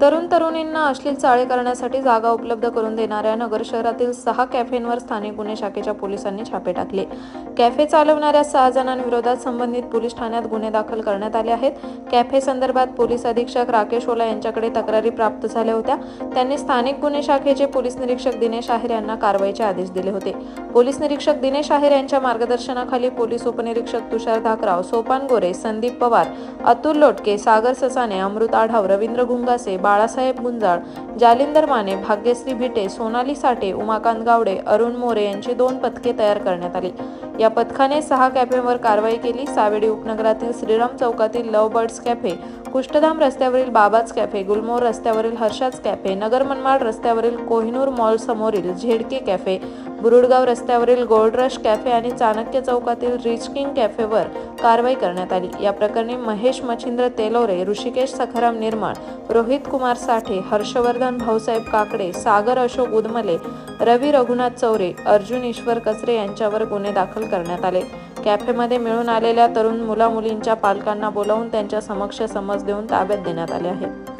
तरुण तरुणींना अश्लील चाळे करण्यासाठी जागा उपलब्ध करून देणाऱ्या नगर शहरातील सहा कॅफेंवर स्थानिक गुन्हे शाखेच्या पोलिसांनी छापे टाकले. कॅफे चालवणाऱ्या सहा जणांविरोधात संबंधित पोलीस ठाण्यात गुन्हे दाखल करण्यात आले आहेत. कॅफे संदर्भात पोलीस अधीक्षक राकेश ओला यांच्याकडे तक्रारी प्राप्त झाल्या होत्या. त्यांनी स्थानिक गुन्हे शाखेचे पोलीस निरीक्षक दिनेश आहेर यांना कारवाईचे आदेश दिले होते. पोलीस निरीक्षक दिनेश आहेर यांच्या मार्गदर्शनाखाली पोलीस उपनिरीक्षक तुषार धाकराव सोपान गोरे संदीप पवार अतुल लोटके सागर ससाने अमृत आढाव रवींद्र घुंगासे बाळासाहेब गुंजाळ जालिंदर माने भाग्यश्री भिटे सोनाली साठे उमाकांत गावडे अरुण मोरे यांची दोन पथके तयार करण्यात आली. या पथकाने सहा कॅफेवर कारवाई केली. सावेडी उपनगरातील श्रीराम चौकातील लव बर्ड्स कॅफे कुष्ठधाम रस्त्यावरील बाबाज कॅफे गुलमोर रस्त्यावरील हर्षाज कॅफे नगर मनमाड रस्त्यावरील कोहिनूर मॉल समोरील झेडके कॅफे बुरुडगाव रस्त्यावरील गोल्ड रश कॅफे आणि चाणक्य चौकातील रिच किंग कॅफेवर कारवाई करण्यात आली. या प्रकरणी महेश मच्छिंद्र तेलोरे ऋषिकेश सखाराम निर्मळ रोहित कुमार साठे हर्षवर्धन भाऊसाहेब काकडे सागर अशोक उदमले रवी रघुनाथ चौरे अर्जुन ईश्वर कचरे यांच्यावर गुन्हे दाखल करण्यात आले. कॅफेमध्ये मिळून आलेल्या तरुण मुला मुलींच्या पालकांना बोलावून त्यांच्या समक्ष समज देऊन ताब्यात देण्यात आले आहे.